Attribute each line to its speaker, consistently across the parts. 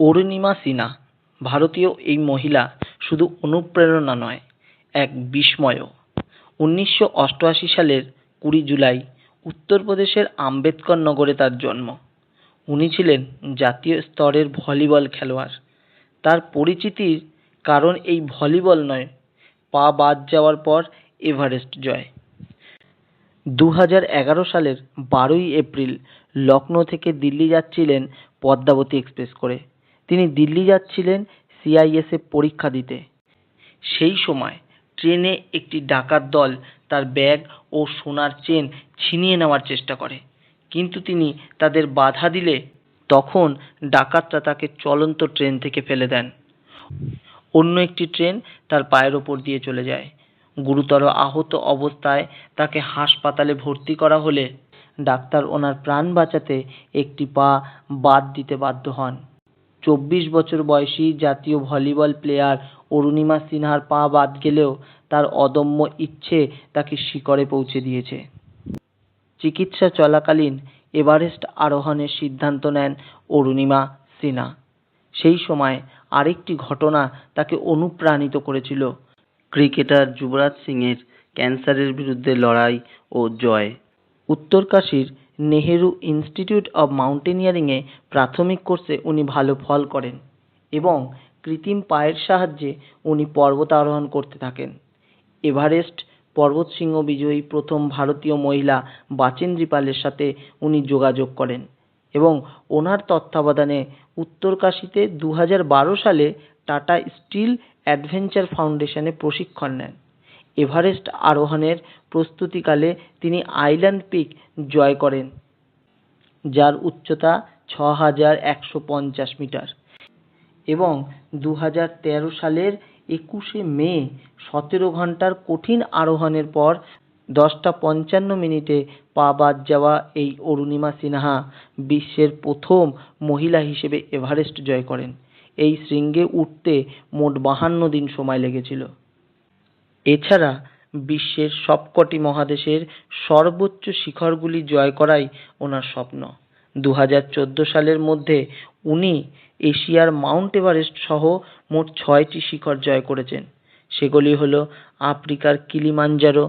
Speaker 1: অরুণিমা সিনহা, ভারতীয় এই মহিলা শুধু অনুপ্রেরণা নয়, এক বিস্ময়ও। উনিশশো অষ্টআশি সালের কুড়ি জুলাই উত্তরপ্রদেশের আম্বেদকর নগরে তার জন্ম। উনি ছিলেন জাতীয় স্তরের ভলিবল খেলোয়াড়। তার পরিচিতির কারণ এই ভলিবল নয়, পা বাদ যাওয়ার পর এভারেস্ট জয়। দু এগারো সালের বারোই এপ্রিল লখনৌ থেকে দিল্লি যাচ্ছিলেন পদ্মাবতী এক্সপ্রেস করে। তিনি দিল্লি যাচ্ছিলেন সিআইএসএফ পরীক্ষা দিতে। সেই সময় ট্রেনে একটি ডাকাত দল তার ব্যাগ ও সোনার চেন ছিনিয়ে নেওয়ার চেষ্টা করে। কিন্তু তিনি তাদের বাধা দিলে তখন ডাকাতরা তাকে চলন্ত ট্রেন থেকে ফেলে দেন। অন্য একটি ট্রেন তার পায়ের ওপর দিয়ে চলে যায়। গুরুতর আহত অবস্থায় তাকে হাসপাতালে ভর্তি করা হলে ডাক্তার ওনার প্রাণ বাঁচাতে একটি পা বাদ দিতে বাধ্য হন। চব্বিশ বছর বয়সী জাতীয় ভলিবল প্লেয়ার অরুণিমা সিনহার পা বাদ গেলেও তার অদম্য ইচ্ছে তাকে শিখরে পৌঁছে দিয়েছে। চিকিৎসা চলাকালীন এভারেস্ট আরোহণের সিদ্ধান্ত নেন অরুণিমা সিনহা। সেই সময় আরেকটি ঘটনা তাকে অনুপ্রাণিত করেছিল। ক্রিকেটার যুবরাজ সিংয়ের ক্যান্সারের বিরুদ্ধে লড়াই ও জয়। উত্তরকাশীর নেহেরু ইনস্টিটিউট অব মাউন্টেনিয়ারিংয়ে প্রাথমিক কোর্সে উনি ভালো ফল করেন এবং কৃত্রিম পায়ের সাহায্যে উনি পর্বত আরোহণ করতে থাকেন। এভারেস্ট পর্বতশৃঙ্গ বিজয়ী প্রথম ভারতীয় মহিলা বাচেন্দ্রী পালের সাথে উনি যোগাযোগ করেন এবং ওনার তত্ত্বাবধানে উত্তরকাশীতে দু হাজার বারো সালে টাটা স্টিল অ্যাডভেঞ্চার ফাউন্ডেশনে প্রশিক্ষণ নেন। এভারেস্ট আরোহণের প্রস্তুতিকালে তিনি আইল্যান্ড পিক জয় করেন, যার উচ্চতা ছ হাজার একশো পঞ্চাশ মিটার এবং দু হাজার তেরো সালের একুশে মে সতেরো ঘণ্টার কঠিন আরোহণের পর দশটা পঞ্চান্ন মিনিটে পা বাদ যাওয়া এই অরুণিমা সিনহা বিশ্বের প্রথম মহিলা হিসেবে এভারেস্ট জয় করেন। এই শৃঙ্গে উঠতে মোট বাহান্ন দিন সময় লেগেছিল। এছাড়া বিশ্বের সবকটি মহাদেশের সর্বোচ্চ শিখরগুলি জয় করাই ওনার স্বপ্ন। দু হাজার চোদ্দ সালের মধ্যে উনি এশিয়ার মাউন্ট এভারেস্ট সহ মোট ছয়টি শিখর জয় করেছেন। সেগুলি হল আফ্রিকার কিলিমাঞ্জারো,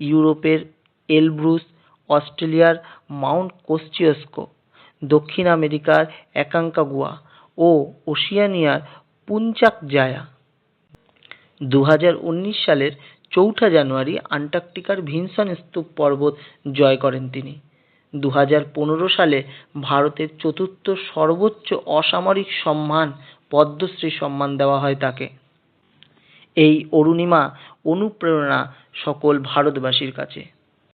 Speaker 1: ইউরোপের এলব্রুস, অস্ট্রেলিয়ার মাউন্ট কোস্চিউস্কো দক্ষিণ আমেরিকার অ্যাকাঙ্কাগুয়া ও ওশিয়ানিয়ার পুঞ্চাক জায়া দু হাজার উনিশ সালের চৌঠা জানুয়ারি আন্টার্কটিকার ভিনসন স্তূপ পর্বত জয় করেন তিনি। দু হাজার পনেরো সালে ভারতের চতুর্থ সর্বোচ্চ অসামরিক সম্মান, পদ্মশ্রী সম্মান দেওয়া হয় তাকে। এই অরুণিমা অনুপ্রেরণা সকল ভারতবাসীর কাছে।